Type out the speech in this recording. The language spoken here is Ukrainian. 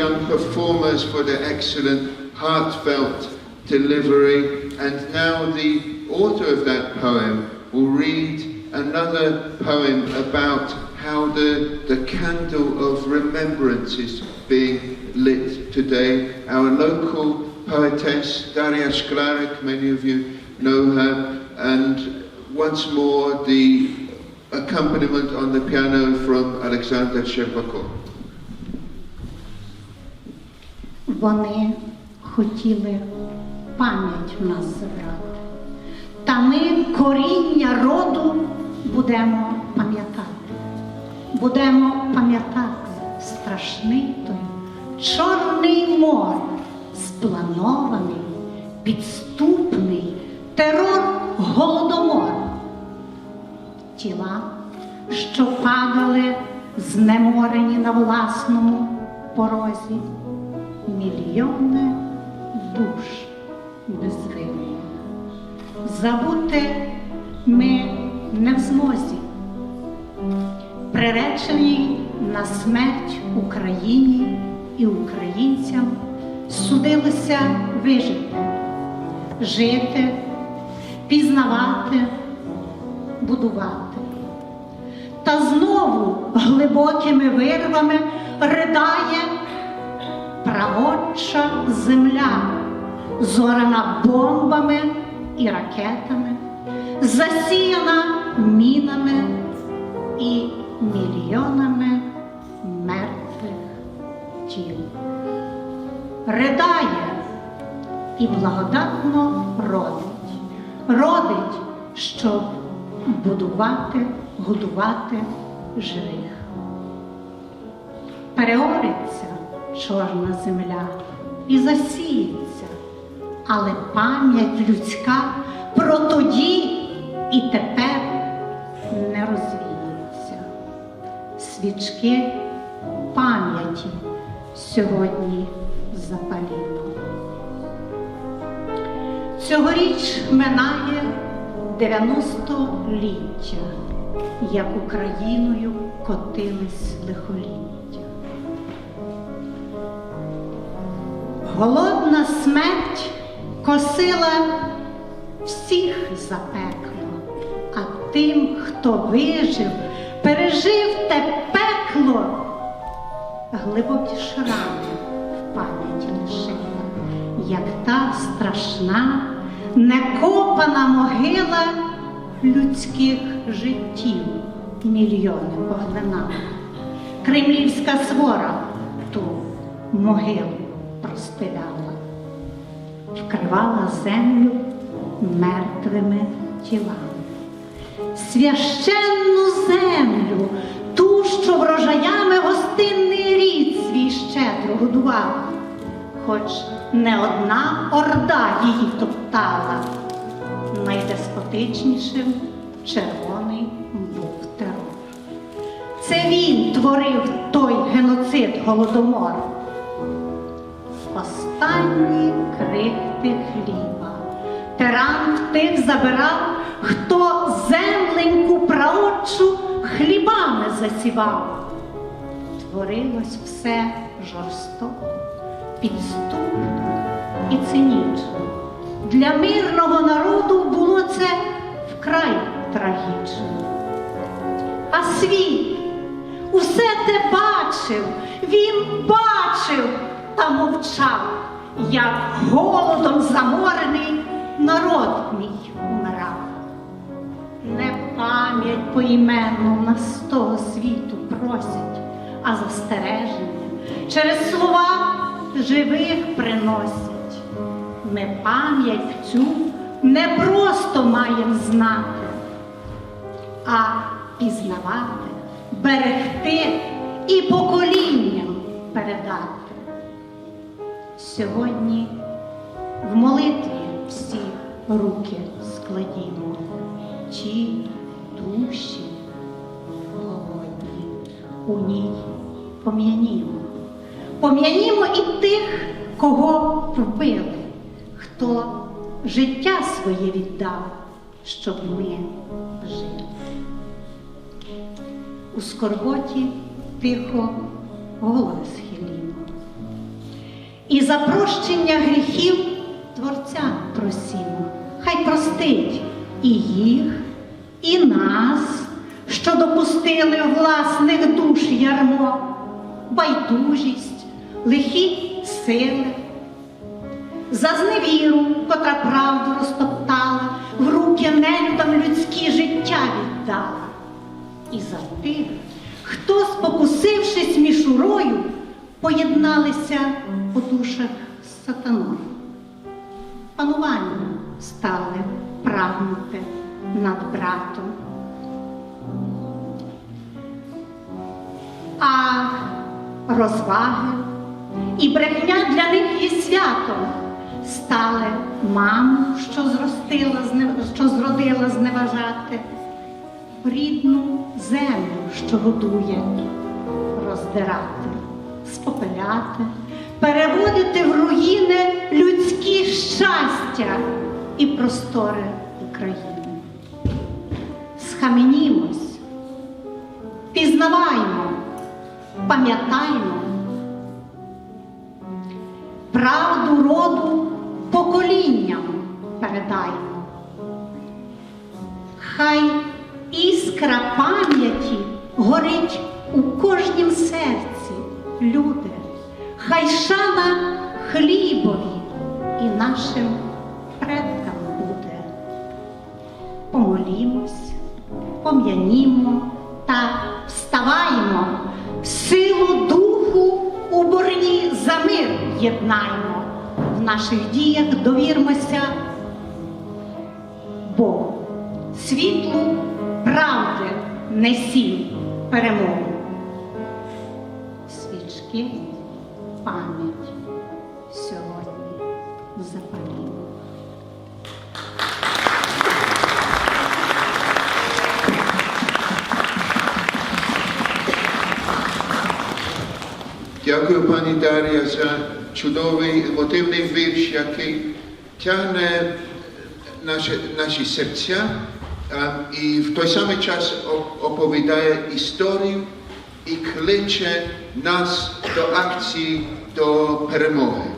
young performers for their excellent, heartfelt delivery. And now the author of that poem will read another poem about how the, the candle of remembrance is being lit today. Our local poetess, Daria Sklarek, many of you know her, and once more the accompaniment on the piano from Alexander Shepakov. Вони хотіли пам'ять в нас забрати. Та ми коріння роду будемо пам'ятати. Будемо пам'ятати страшний той чорний мор, спланований, підступний терор голодомор. Тіла, що падали знеморені на власному порозі мільйони душ безвинних. Забути ми не в змозі, приречені на смерть Україні і українцям судилося вижити, жити, пізнавати, будувати. Та знову глибокими вирвами ридає правоча земля, зорана бомбами і ракетами, засіяна мінами і мільйонами мертвих тіл. Ридає і благодатно родить, родить, щоб будувати, годувати живих. Переориться чорна земля і засіється, але пам'ять людська про тоді і тепер не розвіється. Свічки пам'яті сьогодні запалімо. Цьогоріч минає 90-ліття, як Україною котились лихоліття. Голодна смерть косила всіх за пекло, а тим, хто вижив, пережив те пекло, глибокі шрами в пам'яті лишила, як та страшна, некопана могила людських життів мільйони поглинала. Кремлівська свора ту могилу простеляла, вкривала землю мертвими тілами. Священну землю, ту, що врожаями гостинний рід свій щедро годувала, хоч не одна орда її топтала, найдеспотичнішим червоний був терор. Це він творив той геноцид голодомор. Останні крихти хліба. Тиран тих забирав, хто земленьку праотчу хлібами засівав. Творилось все жорстоко, підступно і цинічно. Для мирного народу було це вкрай трагічно. А світ усе те бачив, він бачив та мовчав, як голодом заморений народ мій умирав. Не пам'ять поіменно нас того світу просять, а застереження через слова живих приносять. Ми пам'ять цю не просто маємо знати, а пізнавати, берегти і поколінням передати. Сьогодні в молитві всі руки складімо, ті душі голодні, у ній пом'янімо. Пом'янімо і тих, кого вбили, хто життя своє віддав, щоб ми жили. У скорботі тихо голови схилімо, І за прощення гріхів Творця просімо. Хай простить і їх, і нас, що допустили власних душ ярмо, байдужість, лихі сили, за зневіру, котра правду розтоптала, в руки нелюдам людські життя віддала. І за тих, хто, спокусившись мішурою, поєдналися у душах з сатаною. Панування стали прагнути над братом. А розваги і брехня для них є святом. Стали маму, що зростила, що зродила зневажати, рідну землю, що годує, роздирати, спопиляти, переводити в руїни людські щастя і простори України. Схаменімось, пізнаваймо, пам'ятаймо, правду роду поколінням передаймо. Хай іскра пам'яті горить у кожнім серці, люди, хай шана хлібові і нашим предкам буде. Помолімось, пом'янімо та вставаймо, силу духу у борні за мир єднаймо, в наших діях довірмося Богу, світлу правди несім перемогу. Свічки, пам'ять сьогодні запалімо. Дякую, пані Дар'я, за чудовий мотивний вірш, який тягне наші, наші серця а, і в той самий час оповідає історію і кличе nas do akcji, do permowy.